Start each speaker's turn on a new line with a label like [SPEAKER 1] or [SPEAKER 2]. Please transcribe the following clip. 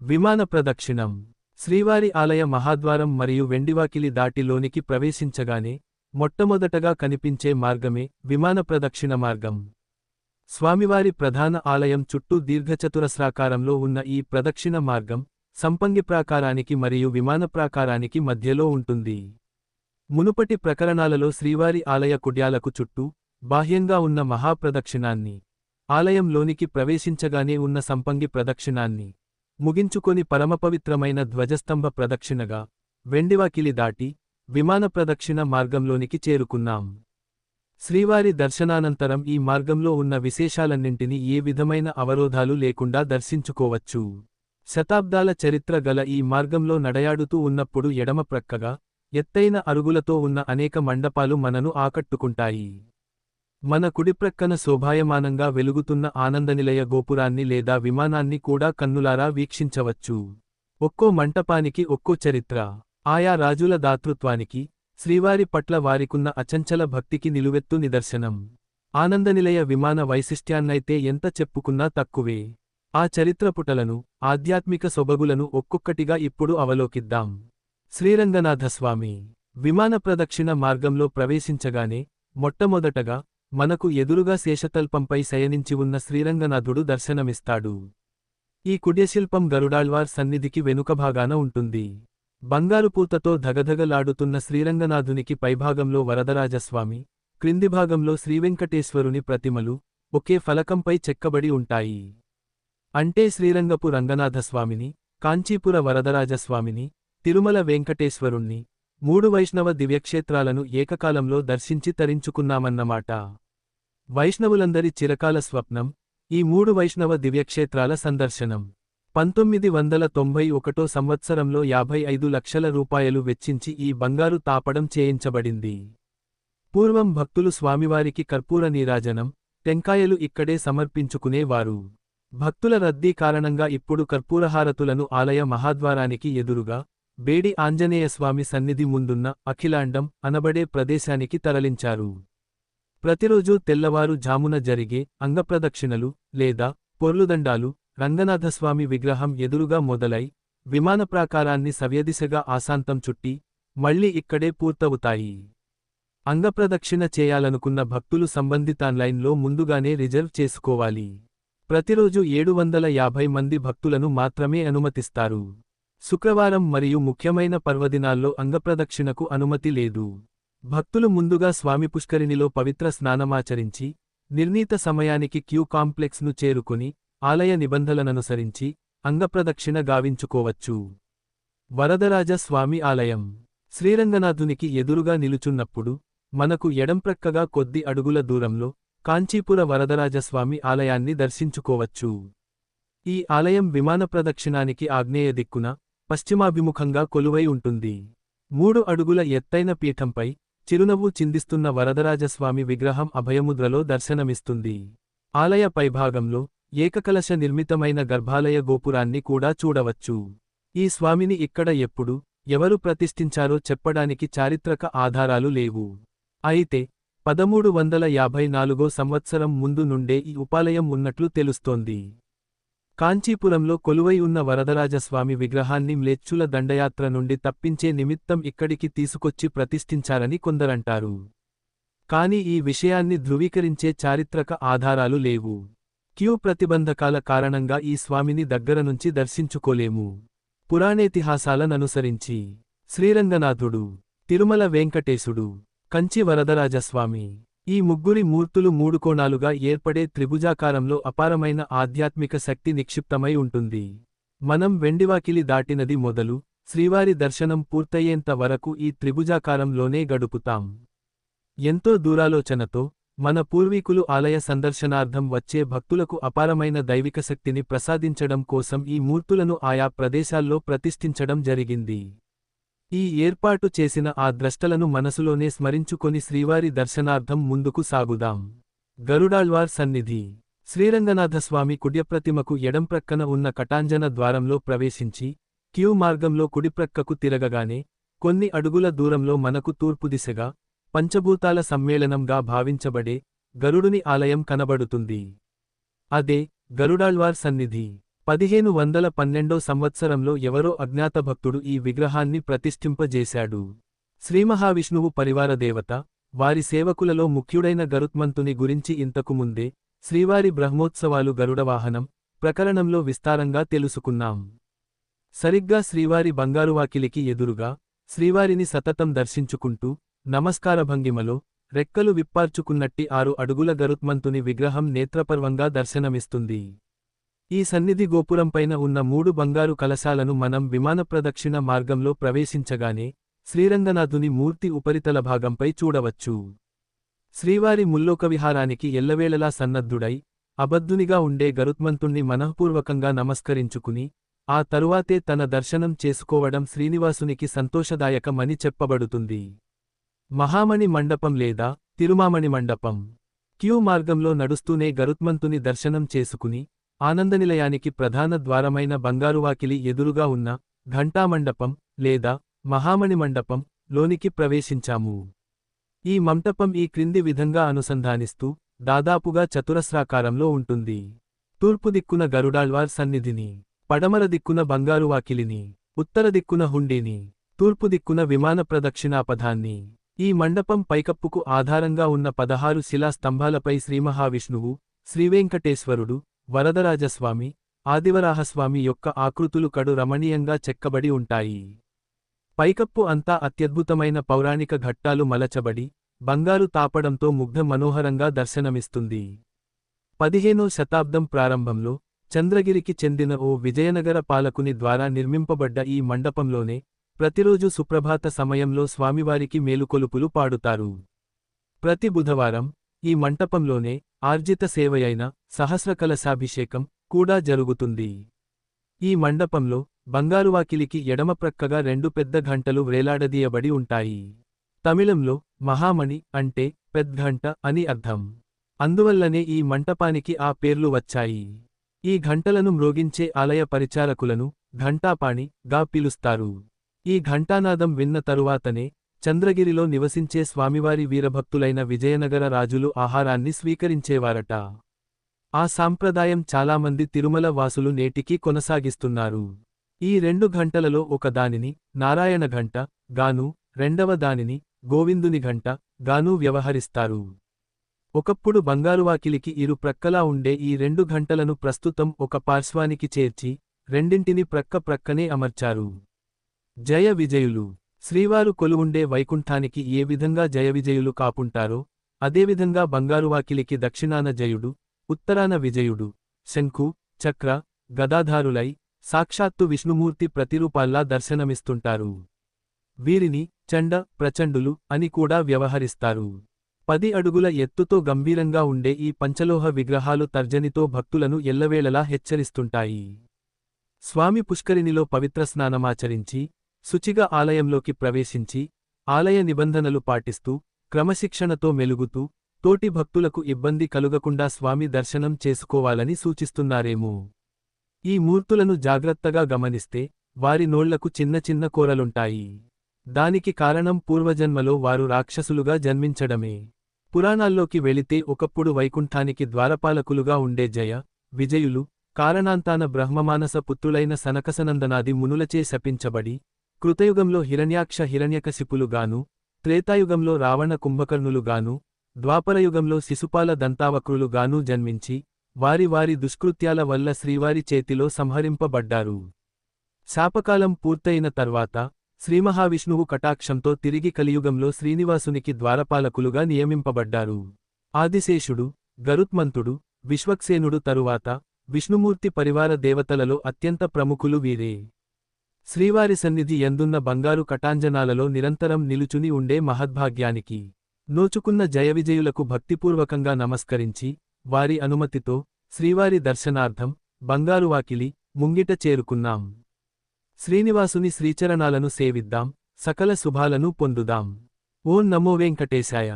[SPEAKER 1] విమాన ప్రదక్షిణం. శ్రీవారి ఆలయ మహాద్వారం మరియు వెండివాకిలి దాటి లోనికి ప్రవేశించగానే మొట్టమొదటగా కనిపించే మార్గమే విమాన ప్రదక్షిణ మార్గం. స్వామివారి ప్రధాన ఆలయం చుట్టూ దీర్ఘచతురస్రాకారంలో ఉన్న ఈ ప్రదక్షిణ మార్గం సంపంగి ప్రాకారానికి మరియు విమాన ప్రాకారానికి మధ్యలో ఉంటుంది. మునుపటి ప్రకరణాలలో శ్రీవారి ఆలయ కుడ్యాలకు చుట్టూ బాహ్యంగా ఉన్న మహాప్రదక్షిణాన్ని ఆలయంలోనికి ప్రవేశించగానే ఉన్న సంపంగి ప్రదక్షిణాన్ని ముగించుకొని పరమపవిత్రమైన ధ్వజస్తంభ ప్రదక్షిణగా వెండివాకిలి దాటి విమాన ప్రదక్షిణ మార్గంలోనికి చేరుకున్నాం. శ్రీవారి దర్శనానంతరం ఈ మార్గంలో ఉన్న విశేషాలన్నింటినీ ఏ విధమైన అవరోధాలు లేకుండా దర్శించుకోవచ్చు. శతాబ్దాల చరిత్ర గల ఈ మార్గంలో నడయాడుతూ ఉన్నప్పుడు ఎడమ ప్రక్కగా ఎత్తైన అరుగులతో ఉన్న అనేక మండపాలు మనను ఆకట్టుకుంటాయి. మన కుడిప్రక్కన శోభాయమానంగా వెలుగుతున్న ఆనందనిలయ గోపురాన్ని లేదా విమానాన్ని కూడా కన్నులారా వీక్షించవచ్చు. ఒక్కో మంటపానికి ఒక్కో చరిత్ర. ఆయా రాజుల దాతృత్వానికి శ్రీవారి పట్ల వారికున్న అచంచల భక్తికి నిలువెత్తు నిదర్శనం. ఆనందనిలయ విమాన వైశిష్ట్యాన్నైతే ఎంత చెప్పుకున్నా తక్కువే. ఆ చరిత్రపుటలను ఆధ్యాత్మిక సొబగులను ఒక్కొక్కటిగా ఇప్పుడు అవలోకిద్దాం. శ్రీరంగనాథస్వామి. విమాన ప్రదక్షిణ మార్గంలో ప్రవేశించగానే మొట్టమొదటగా మనకు ఎదురుగా శేషతల్పంపై శయనించి ఉన్న శ్రీరంగనాథుడు దర్శనమిస్తాడు. ఈ కుడ్యశిల్పం గరుడాళ్వార్ సన్నిధికి వెనుకభాగాన ఉంటుంది. బంగారుపూతతో ధగధగలాడుతున్న శ్రీరంగనాథునికి పైభాగంలో వరదరాజస్వామి క్రింది భాగంలో శ్రీవెంకటేశ్వరుని ప్రతిమలు ఒకే ఫలకంపై చెక్కబడి ఉంటాయి. అంటే శ్రీరంగపు రంగనాథస్వామిని కాంచీపుర వరదరాజస్వామిని తిరుమల వెంకటేశ్వరుణ్ణి మూడు వైష్ణవ దివ్యక్షేత్రాలను ఏకకాలంలో దర్శించి తరించుకున్నామన్నమాట. వైష్ణవులందరి చిరకాల స్వప్నం ఈ మూడు వైష్ణవ దివ్యక్షేత్రాల సందర్శనం. పంతొమ్మిది వందల తొంభై ఒకటో సంవత్సరంలో యాభై ఐదు లక్షల రూపాయలు వెచ్చించి ఈ బంగారు తాపడం చేయించబడింది. పూర్వం భక్తులు స్వామివారికి కర్పూర నీరాజనం టెంకాయలు ఇక్కడే సమర్పించుకునేవారు భక్తుల రద్దీ కారణంగా ఇప్పుడు కర్పూరహారతులను ఆలయ మహాద్వారానికి ఎదురుగా బేడి ఆంజనేయస్వామి సన్నిధి ముందున్న అఖిలాండం అనబడే ప్రదేశానికి తరలించారు. ప్రతిరోజూ తెల్లవారు జామున జరిగే అంగప్రదక్షిణలు లేదా పొర్లుదండాలు రంగనాథస్వామి విగ్రహం ఎదురుగా మొదలై విమాన ప్రాకారాన్ని సవ్యదిశగా ఆశాంతం చుట్టి మళ్ళీ ఇక్కడే పూర్తవుతాయి. అంగప్రదక్షిణ చేయాలనుకున్న భక్తులు సంబంధితాన్లైన్లో ముందుగానే రిజర్వ్ చేసుకోవాలి. ప్రతిరోజు ఏడు వందల యాభై మంది భక్తులను మాత్రమే అనుమతిస్తారు. శుక్రవారం మరియు ముఖ్యమైన పర్వదినాల్లో అంగప్రదక్షిణకు అనుమతి లేదు. భక్తులు ముందుగా స్వామి పుష్కరిణిలో పవిత్ర స్నానమాచరించి నిర్ణీత సమయానికి క్యూ కాంప్లెక్స్ను చేరుకుని ఆలయ నిబంధనలనుసరించి అంగప్రదక్షిణ గావించుకోవచ్చు. వరదరాజ స్వామి ఆలయం. శ్రీరంగనాథునికి ఎదురుగా నిలుచున్నప్పుడు మనకు ఎడంప్రక్కగా కొద్ది అడుగుల దూరంలో కాంచీపుర వరదరాజస్వామి ఆలయాన్ని దర్శించుకోవచ్చు. ఈ ఆలయం విమాన ప్రదక్షిణానికి ఆగ్నేయ దిక్కున పశ్చిమాభిముఖంగా కొలువై ఉంటుంది. మూడు అడుగుల ఎత్తైన పీఠంపై చిరునవ్వు చిందిస్తున్న వరదరాజస్వామి విగ్రహం అభయముద్రలో దర్శనమిస్తుంది. ఆలయ పైభాగంలో ఏకకలశ నిర్మితమైన గర్భాలయ గోపురాన్ని కూడా చూడవచ్చు. ఈ స్వామిని ఇక్కడ ఎప్పుడు ఎవరు ప్రతిష్ఠించారో చెప్పడానికి చారిత్రక ఆధారాలు లేవు. అయితే పదమూడు వందల యాభై నాలుగో సంవత్సరం ముందు నుండే ఈ ఉపాలయం ఉన్నట్లు తెలుస్తోంది. కాంచీపురంలో కొలువై ఉన్న వరదరాజస్వామి విగ్రహాన్ని మ్లేచ్చుల దండయాత్ర నుండి తప్పించే నిమిత్తం ఇక్కడికి తీసుకొచ్చి ప్రతిష్ఠించారని కొందరంటారు. కాని ఈ విషయాన్ని ధృవీకరించే చారిత్రక ఆధారాలు లేవు. క్యూ ప్రతిబంధకాల కారణంగా ఈ స్వామిని దగ్గర నుంచి దర్శించుకోలేము. పురాణేతిహాసాలననుసరించి. శ్రీరంగనాథుడు. తిరుమల వెంకటేశుడు. కంచి వరదరాజస్వామి. ఈ ముగ్గురి మూర్తులు మూడు కోణాలుగా ఏర్పడే త్రిభుజాకారంలో అపారమైన ఆధ్యాత్మిక శక్తి నిక్షిప్తమై ఉంటుంది. మనం వెండివాకిలి దాటినది మొదలు శ్రీవారి దర్శనం పూర్తయ్యేంత వరకు ఈ త్రిభుజాకారంలోనే గడుపుతాం. ఎంతో దూరాలోచనతో మన పూర్వీకులు ఆలయ సందర్శనార్థం వచ్చే భక్తులకు అపారమైన దైవిక శక్తిని ప్రసాదించడం కోసం ఈ మూర్తులను ఆయా ప్రదేశాల్లో ప్రతిష్ఠించడం జరిగింది. ఈ ఏర్పాటు చేసిన ఆ ద్రష్టలను మనసులోనే స్మరించుకొని శ్రీవారి దర్శనార్థం ముందుకు సాగుదాం. గరుడాళ్వార్ సన్నిధి. శ్రీరంగనాథస్వామి కుడ్యప్రతిమకు ఎడంప్రక్కన ఉన్న కటాంజన ద్వారంలో ప్రవేశించి క్యూ మార్గంలో కుడిప్రక్కకు తిరగగానే కొన్ని అడుగుల దూరంలో మనకు తూర్పు దిశగా పంచభూతాల సమ్మేళనంగా భావించబడే గరుడుని ఆలయం కనబడుతుంది. అదే గరుడాళ్వార్ సన్నిధి. పదిహేను వందల పన్నెండో సంవత్సరంలో ఎవరో అజ్ఞాత భక్తుడు ఈ విగ్రహాన్ని ప్రతిష్ఠింపజేశాడు. శ్రీమహావిష్ణువు పరివార దేవత వారి సేవకులలో ముఖ్యుడైన గరుత్మంతుని గురించి ఇంతకు ముందే శ్రీవారి బ్రహ్మోత్సవాలు గరుడవాహనం ప్రకరణంలో విస్తారంగా తెలుసుకున్నాం. సరిగ్గా శ్రీవారి బంగారువాకిలికి ఎదురుగా శ్రీవారిని సతతం దర్శించుకుంటూ నమస్కార భంగిమలో రెక్కలు విప్పార్చుకున్నట్టి ఆరు అడుగుల గరుత్మంతుని విగ్రహం నేత్రపర్వంగా దర్శనమిస్తుంది. ఈ సన్నిధి గోపురంపైన ఉన్న మూడు బంగారు కలశాలను మనం విమాన ప్రదక్షిణ మార్గంలో ప్రవేశించగానే శ్రీరంగనాథుని మూర్తి ఉపరితల భాగంపై చూడవచ్చు. శ్రీవారి ముల్లోకవిహారానికి ఎల్లవేళలా సన్నద్ధుడై అబద్ధునిగా ఉండే గరుత్మంతుణ్ణి మనఃపూర్వకంగా నమస్కరించుకుని ఆ తరువాతే తన దర్శనం చేసుకోవడం శ్రీనివాసునికి సంతోషదాయకమని చెప్పబడుతుంది. మహామణి మండపం లేదా తిరుమామణి మండపం క్యూ మార్గంలో నడుస్తూనే గరుత్మంతుని దర్శనం చేసుకుని ఆనందనిలయానికి ప్రధాన ద్వారమైన బంగారువాకిలి ఎదురుగా ఉన్న ఘంటామండపం లేదా మహామణి మండపం లోనికి ప్రవేశించాము. ఈ మంటపం ఈ క్రింది విధంగా అనుసంధానిస్తూ దాదాపుగా చతురస్రాకారంలో ఉంటుంది. తూర్పు దిక్కున గరుడాళ్వార్ సన్నిధిని పడమర దిక్కున బంగారువాకిలిని ఉత్తర దిక్కున హుండీని తూర్పు దిక్కున విమాన ప్రదక్షిణాపథాన్ని ఈ మండపం పైకప్పుకు ఆధారంగా ఉన్న పదహారు శిలా స్తంభాలపై శ్రీమహావిష్ణువు శ్రీవేంకటేశ్వరుడు వరదరాజస్వామి ఆదివరాహస్వామి యొక్క ఆకృతులు కడు రమణీయంగా చెక్కబడి ఉంటాయి. పైకప్పు అంతా అత్యద్భుతమైన పౌరాణిక ఘట్టాలు మలచబడి బంగారు తాపడంతో ముగ్ధ మనోహరంగా దర్శనమిస్తుంది. పదిహేనో శతాబ్దం ప్రారంభంలో చంద్రగిరికి చెందిన ఓ విజయనగర పాలకుని ద్వారా నిర్మింపబడ్డ ఈ మండపంలోనే ప్రతిరోజు సుప్రభాత సమయంలో స్వామివారికి మేలుకొలుపులు పాడుతారు. ప్రతి బుధవారం ఈ మంటపంలోనే ఆర్జిత సేవయైన సహస్రకలశాభిషేకం కూడా జరుగుతుంది. ఈ మండపంలో బంగారువాకిలికి ఎడమప్రక్కగా రెండు పెద్ద ఘంటలు వేలాడదీయబడి ఉంటాయి. తమిళంలో మహామణి అంటే పెద్ఘంట అని అర్థం. అందువల్లనే ఈ మంటపానికి ఆ పేర్లు వచ్చాయి. ఈ ఘంటలను మ్రోగించే ఆలయ పరిచారకులను ఘంటాపాణి గా పిలుస్తారు. ఈ ఘంటానాదం విన్న తరువాతనే చంద్రగిరిలో నివసించే స్వామివారి వీరభక్తులైన విజయనగర రాజులు ఆహారాన్ని స్వీకరించేవారట. ఆ సాంప్రదాయం చాలామంది తిరుమల వాసులు నేటికీ కొనసాగిస్తున్నారు. ఈ రెండు ఘంటలలో ఒకదానిని నారాయణ ఘంట గాను రెండవ దానిని గోవిందుని ఘంట గాను వ్యవహరిస్తారు. ఒకప్పుడు బంగారువాకిలికి ఇరు ప్రక్కలా ఉండే ఈ రెండు ఘంటలను ప్రస్తుతం ఒక పార్శ్వానికి చేర్చి రెండింటిని ప్రక్క ప్రక్కనే అమర్చారు. జయ విజయులు శ్రీవారు కొలువుండే వైకుంఠానికి ఏ విధంగా జయ విజయులు కాపుంటారో అదేవిధంగా బంగారువాకిలికి దక్షిణాన జయుడు ఉత్తరాన విజయుడు శంఖు చక్ర గదాధారులై సాక్షాత్తు విష్ణుమూర్తి ప్రతిరూపాల్లా దర్శనమిస్తుంటారు. వీరిని చండ ప్రచండులు అని కూడా వ్యవహరిస్తారు. పది అడుగుల ఎత్తుతో గంభీరంగా ఉండే ఈ పంచలోహ విగ్రహాలు తర్జనితో భక్తులను ఎల్లవేళలా హెచ్చరిస్తుంటాయి. స్వామి పుష్కరిణిలో పవిత్ర స్నానమాచరించి శుచిగా ఆలయంలోకి ప్రవేశించి ఆలయ నిబంధనలు పాటిస్తూ క్రమశిక్షణతో మెలుగుతూ తోటి భక్తులకు ఇబ్బంది కలుగకుండా స్వామి దర్శనం చేసుకోవాలని సూచిస్తున్నారేమో. ఈ మూర్తులను జాగ్రత్తగా గమనిస్తే వారి నోళ్ళకు చిన్న చిన్న కోరలుంటాయి. దానికి కారణం పూర్వజన్మలో వారు రాక్షసులుగా జన్మించడమే. పురాణాల్లోకి వెళితే ఒకప్పుడు వైకుంఠానికి ద్వారపాలకులుగా ఉండే జయ విజయులు కారణాంతాన బ్రహ్మమానస పుత్రులైన సనకసనందనాది మునులచే శపించబడి కృతయుగంలో హిరణ్యాక్ష హిరణ్యకశిపులుగాను త్రేతాయుగంలో రావణ కుంభకర్ణులుగాను ద్వాపరయుగంలో శిశుపాల దంతావక్రులుగాను జన్మించి వారి వారి దుష్కృత్యాల వల్ల శ్రీవారి చేతిలో సంహరింపబడ్డారు. శాపకాలం పూర్తయిన తర్వాత శ్రీమహావిష్ణువు కటాక్షంతో తిరిగి కలియుగంలో శ్రీనివాసునికి ద్వారపాలకులుగా నియమింపబడ్డారు. ఆదిశేషుడు గరుత్మంతుడు విశ్వక్సేనుడు తరువాత విష్ణుమూర్తి పరివార దేవతలలో అత్యంత ప్రముఖులు వీరే. శ్రీవారి సన్నిధి ఎందున్న బంగారు కటాంజనాలలో నిరంతరం నిలుచుని ఉండే మహద్భాగ్యానికి నోచుకున్న జయవిజయులకు భక్తిపూర్వకంగా నమస్కరించి వారి అనుమతితో శ్రీవారి దర్శనార్థం బంగారువాకిలి ముంగిట చేరుకున్నాం. శ్రీనివాసుని శ్రీచరణాలను సేవిద్దాం సకల శుభాలను పొందుదాం. ఓం నమో వెంకటేశాయ.